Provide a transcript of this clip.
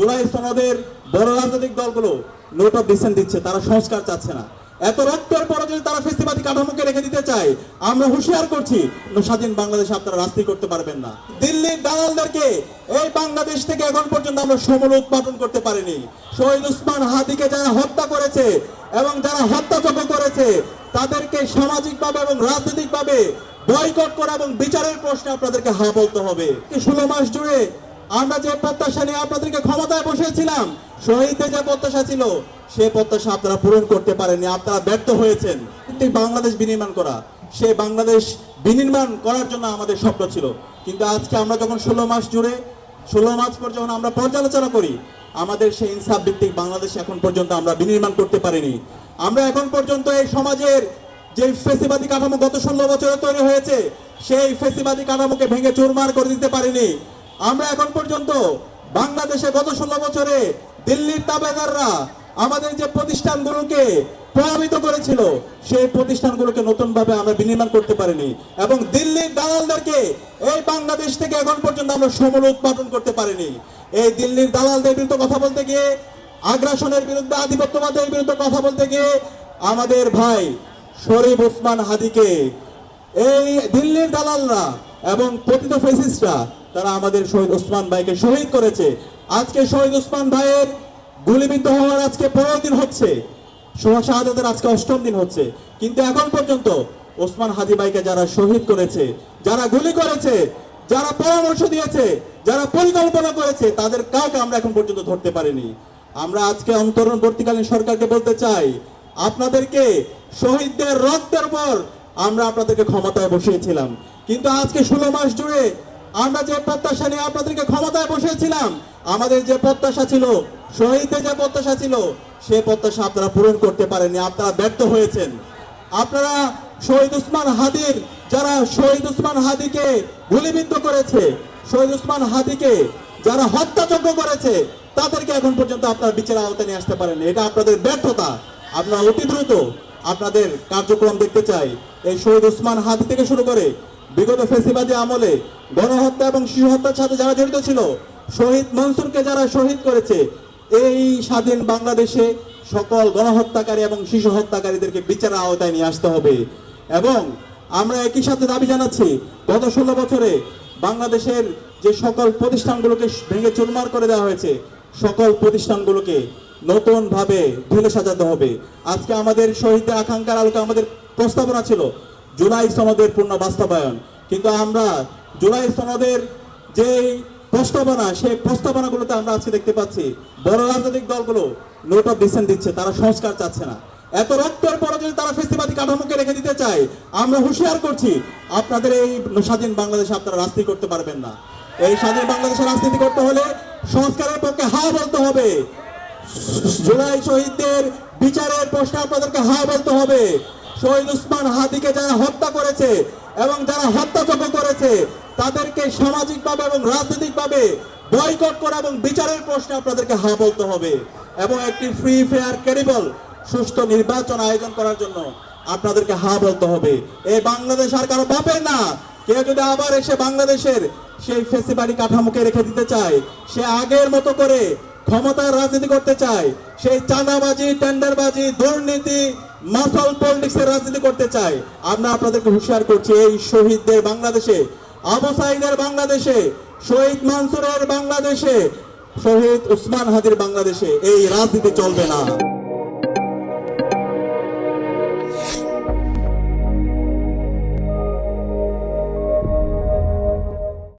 জুলাই সনদের বড় রাজনৈতিক দলগুলো নোট অফ ডিসেন্ট দিচ্ছে, তারা সংস্কার চাচ্ছে না। এত রক্তের পরে যদি তারা ফেসিবাদী কাঠামোকে রেখে দিতে চায়, আমরা হুঁশিয়ার করছি স্বাধীন বাংলাদেশে আপনারা রাজনীতি করতে পারবেন না। দিল্লির দালালদেরকে, এই বাংলাদেশ থেকে এখন পর্যন্ত আমরা সমূল উৎপাদন করতে পারিনি। শহীদ উসমান হাদিকে যারা হত্যা করেছে এবং যারা হত্যাযজ্ঞ করেছে, তাদেরকে সামাজিকভাবে এবং রাজনৈতিকভাবে বয়কট করা এবং বিচারের প্রশ্নে আপনাদেরকে হা বলতে হবে। ষোলো মাস জুড়ে আমরা যে প্রত্যাশা নিয়ে আপনাদেরকে ক্ষমতায় বসেছিলাম, শহীদদের যে প্রত্যাশা ছিল, সে প্রত্যাশা আপনারা পূরণ করতে পারেননি, আপনারা ব্যর্থ হয়েছেন। বাংলাদেশ বিনির্মাণ করা, সে বাংলাদেশ বিনির্মাণ করার জন্য আমাদের স্বপ্ন ছিল। কিন্তু আজকে আমরা যখন ষোলো মাস জুড়ে, ষোলো মাস পর যখন আমরা পর্যালোচনা করি, আমাদের সেই ইনসাফ ভিত্তিক বাংলাদেশ এখন পর্যন্ত আমরা বিনির্মাণ করতে পারিনি। আমরা এখন পর্যন্ত এই সমাজের যে ফেসিবাদী কাঠামো গত ষোলো বছরে তৈরি হয়েছে, সেই ফেসিবাদী কাঠামোকে ভেঙে চুরমার করে দিতে পারিনি। আমরা এখন পর্যন্ত বাংলাদেশে গত ষোলো বছরে দিল্লির তাবেদাররা আমাদের যে প্রতিষ্ঠানগুলোকে প্রভাবিত করেছিল, সেই প্রতিষ্ঠানগুলোকে নতুন ভাবে আমরা বিনির্মাণ করতে পারিনি এবং দিল্লির দালালদেরকে এই বাংলাদেশ থেকে এখন পর্যন্ত আমরা সমূল উৎপাদন করতে পারিনি। এই দিল্লির দালালদের বিরুদ্ধে কথা বলতে গিয়ে, আগ্রাসনের বিরুদ্ধে, আধিপত্যবাদের বিরুদ্ধে কথা বলতে গিয়ে আমাদের ভাই শরীফ ওসমান হাদিকে, এই দিল্লির দালালরা এবং পতিত ফেসিস্টরা তারা আমাদের শহীদ ওসমান ভাইকে শহীদ করেছে। আজকে শহীদ ওসমান ভাইয়ের গুলিবিদ্ধ হওয়ার আজকে পনেরো দিন হচ্ছে। শাহাদাতের আজকে অষ্টম দিন হচ্ছে। কিন্তু এখন পর্যন্ত ওসমান হাদি ভাইকে যারা শহীদ করেছে, যারা গুলি করেছে, যারা পরামর্শ দিয়েছে, যারা পরিকল্পনা করেছে, তাদের কাউকে আমরা এখন পর্যন্ত ধরতে পারিনি? আমরা আজকে অন্তরণবর্তীকালীন সরকারকে বলতে চাই, আপনাদেরকে শহীদদের রক্তের পর আমরা আপনাদেরকে ক্ষমতায় বসিয়েছিলাম। কিন্তু আজকে ষোলো মাস জুড়ে আমরা যে প্রত্যাশা নিয়ে আপনাদেরকে ক্ষমতায় বসিয়েছিলাম, আমাদের যে প্রত্যাশা ছিল, শহীদদের যে প্রত্যাশা ছিল, সে প্রত্যাশা আপনারা পূরণ করতে পারেননি, আপনারা ব্যর্থ হয়েছেন। আপনারা শহীদ উসমান হাদির, যারা শহীদ উসমান হাদিকে গুলিবিদ্ধ করেছে, শহীদ উসমান হাদিকে যারা হত্যাযজ্ঞ করেছে, তাদেরকে এখন পর্যন্ত আপনারা বিচারের আওতায় নিয়ে আসতে পারেন এটা আপনাদের ব্যর্থতা। আপনারা অতি দ্রুত আপনাদের কার্যক্রম দেখতে চাই। এই শহীদ উসমান হাদি থেকে শুরু করে বিগত ফেসিবাদী আমলে গণহত্যা এবং শিশু হত্যার সাথে যারা জড়িত ছিল, শহীদ মনসুরকে যারা শহীদ করেছে, এই স্বাধীন বাংলাদেশে সকল গণহত্যাকারী এবং শিশু হত্যাকারীদেরকে বিচারের আওতায় নিয়ে আসতে হবে। এবং আমরা একই সাথে দাবি জানাচ্ছি, গত ষোলো বছরে বাংলাদেশের যে সকল প্রতিষ্ঠানগুলোকে ভেঙে চুরমার করে দেওয়া হয়েছে, সকল প্রতিষ্ঠানগুলোকে নতুন ভাবে ঢেলে সাজাতে হবে। আজকে আমাদের শহীদদের আকাঙ্ক্ষার আলোকে আমাদের প্রস্তাবনা ছিল জুলাই সনদের পূর্ণ বাস্তবায়ন। কিন্তু আমরা জুলাই সনদের যে প্রস্তাবনা, সেই প্রস্তাবনাগুলোতে আমরা আজকে দেখতে পাচ্ছি, বড় রাজনৈতিক দলগুলো নোট অফ ডিসেন্ট দিচ্ছে, তারা সংস্কার চাচ্ছে না। এত রক্তের পরে যদি তারা ফেসিবাদী কাঠামোকে রেখে দিতে চায়, আমরা হুঁশিয়ার করছি, আপনাদের এই স্বাধীন বাংলাদেশে আপনারা রাজনীতি করতে পারবেন না। এই স্বাধীন বাংলাদেশে রাজনীতি করতে হলে সংস্কারের পক্ষে হা বলতে হবে। জুলাই শহীদদের বিচারের প্রশ্নে আপনাদেরকে হা বলতে হবে। শহীদ উসমান হাদিকে যারা হত্যা করেছে এবং যারা হত্যাযজ্ঞ করেছে, তাদেরকে সামাজিকভাবে এবং রাজনৈতিকভাবে বয়কট করা এবং বিচারের প্রশ্নে আপনাদেরকে হা বলতে হবে এবং একটি ফ্রি ফেয়ার ক্রেডিবল সুষ্ঠু নির্বাচন আয়োজন করার জন্য আপনাদেরকে হা বলতে হবে। এই বাংলাদেশ আর কারও বাপের না। কেউ যদি আবার এসে বাংলাদেশের সেই ফেসিবাড়ি কাঠামোকে রেখে দিতে চায়, সে আগের মতো করে ক্ষমতার রাজনীতি করতে চায় সেই চাঁদাবাজি, টেন্ডারবাজি, দুর্নীতি মাসল পলিটিক্সের রাজনীতি করতে চায়। আমরা আপনাদেরকে হুঁশিয়ার করছি, এই শহীদদের বাংলাদেশে, আবু সাইদের বাংলাদেশে, শহীদ মানসুরের বাংলাদেশে, শহীদ উসমান হাদির বাংলাদেশে এই রাজনীতি চলবে না।